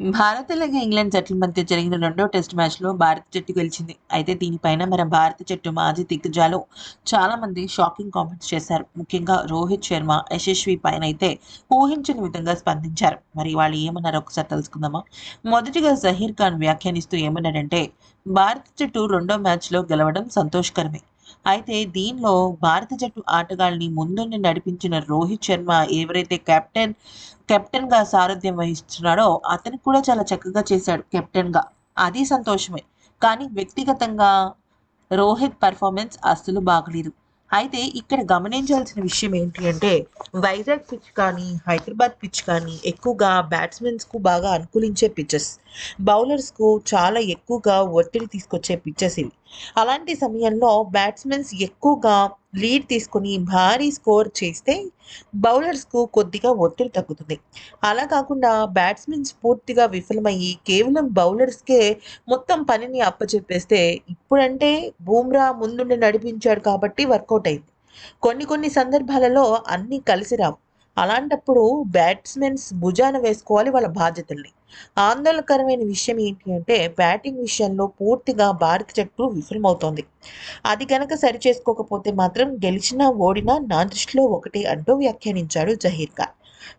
భారత్ అలాగే ఇంగ్లాండ్ జట్ల మధ్య జరిగిన రెండో టెస్ట్ మ్యాచ్లో భారత జట్టు గెలిచింది. అయితే దీనిపైన మన భారత జట్టు మాజీ దిగ్గజాలు చాలా మంది షాకింగ్ కామెంట్స్ చేశారు. ముఖ్యంగా రోహిత్ శర్మ యశస్వి పైన అయితే ఊహించని విధంగా స్పందించారు. మరి వాళ్ళు ఏమన్నారో ఒకసారి తెలుసుకుందామా? మొదటిగా జహీర్ ఖాన్ వ్యాఖ్యానిస్తూ ఏమన్నాడంటే భారత జట్టు రెండో మ్యాచ్లో గెలవడం సంతోషకరమే. అయితే దీనిలో భారత జట్టు ఆటగాళ్ళని ముందుండి నడిపించిన రోహిత్ శర్మ ఎవరైతే కెప్టెన్ కెప్టెన్గా సారథ్యం వహిస్తున్నాడో అతను కూడా చాలా చక్కగా చేశాడు కెప్టెన్గా అది సంతోషమే. కానీ వ్యక్తిగతంగా రోహిత్ పర్ఫార్మెన్స్ అస్సలు బాగలేదు. అయితే ఇక్కడ గమనించాల్సిన విషయం ఏంటి అంటే వైజాగ్ పిచ్ కానీ హైదరాబాద్ పిచ్ కానీ ఎక్కువగా బ్యాట్స్మెన్స్కు బాగా అనుకూలించే పిచ్చెస్ బౌలర్స్కు చాలా ఎక్కువగా ఒత్తిడి తీసుకొచ్చే పిచ్చెస్ ఇవి. అలాంటి సమయంలో బ్యాట్స్మెన్స్ ఎక్కువగా లీడ్ తీసుకొని భారీ స్కోర్ చేస్తే బౌలర్స్కు కొద్దిగా ఒత్తిడి తగ్గుతుంది. అలా కాకుండా బ్యాట్స్మెన్స్ పూర్తిగా విఫలమయ్యి కేవలం బౌలర్స్కే మొత్తం పనిని అప్పచెప్పేస్తే ఇప్పుడంటే బూమ్రా ముందుండి నడిపించాడు కాబట్టి వర్కౌట్ అయింది. కొన్ని కొన్ని సందర్భాలలో అన్నీ కలిసి రావు. అలాంటప్పుడు బ్యాట్స్మెన్స్ భుజాన వేసుకోవాలి వాళ్ళ బాధ్యతల్ని. ఆందోళనకరమైన విషయం ఏంటి అంటే బ్యాటింగ్ విషయంలో పూర్తిగా భారత జట్టు విఫలమవుతోంది. అది కనుక సరి చేసుకోకపోతే మాత్రం గెలిచినా ఓడినా నా దృష్టిలో ఒకటి అంటూ వ్యాఖ్యానించాడు జహీర్ ఖాన్.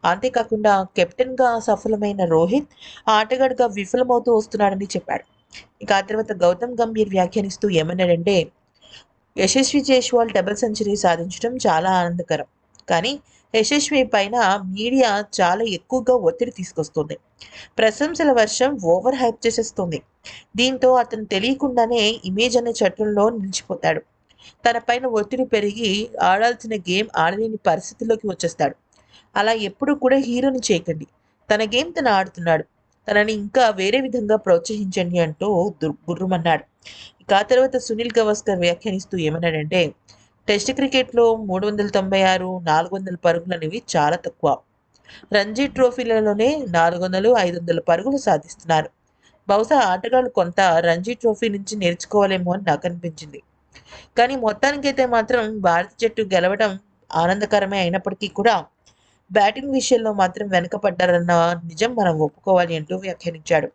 అంతేకాకుండా కెప్టెన్గా సఫలమైన రోహిత్ ఆటగాడిగా విఫలమవుతూ వస్తున్నాడని చెప్పాడు. ఇక ఆ తర్వాత గౌతమ్ గంభీర్ వ్యాఖ్యానిస్తూ ఏమన్నాడంటే యశస్వి జైస్వాల్ డబుల్ సెంచరీ సాధించడం చాలా ఆనందకరం. కానీ యశస్వి పైన మీడియా చాలా ఎక్కువగా ఒత్తిడి తీసుకొస్తుంది. ప్రశంసల వర్షం ఓవర్ హైప్ చేసేస్తుంది. దీంతో అతను తెలియకుండానే ఇమేజ్ అనే చట్టంలో నిలిచిపోతాడు. తన పైన ఒత్తిడి పెరిగి ఆడాల్సిన గేమ్ ఆడలేని పరిస్థితిలోకి వచ్చేస్తాడు. అలా ఎప్పుడు కూడా హీరోని చేయకండి. తన గేమ్ తను ఆడుతున్నాడు. తనని ఇంకా వేరే విధంగా ప్రోత్సహించండి అంటూ దుర్ గుర్రుమన్నాడు. ఇక ఆ తర్వాత సునీల్ గవాస్కర్ వ్యాఖ్యానిస్తూ ఏమన్నాడంటే టెస్ట్ క్రికెట్లో మూడు వందల తొంభై ఆరు నాలుగు వందల పరుగులు అనేవి చాలా తక్కువ. రంజీ ట్రోఫీలలోనే నాలుగు వందలు ఐదు వందల పరుగులు సాధిస్తున్నారు. బహుశా ఆటగాళ్ళు కొంత రంజీ ట్రోఫీ నుంచి నేర్చుకోవాలేమో అని నాకు అనిపించింది. కానీ మొత్తానికైతే మాత్రం భారత జట్టు గెలవడం ఆనందకరమే అయినప్పటికీ కూడా బ్యాటింగ్ విషయంలో మాత్రం వెనకపడ్డారన్న నిజం మనం ఒప్పుకోవాలి అంటూ వ్యాఖ్యానించాడు.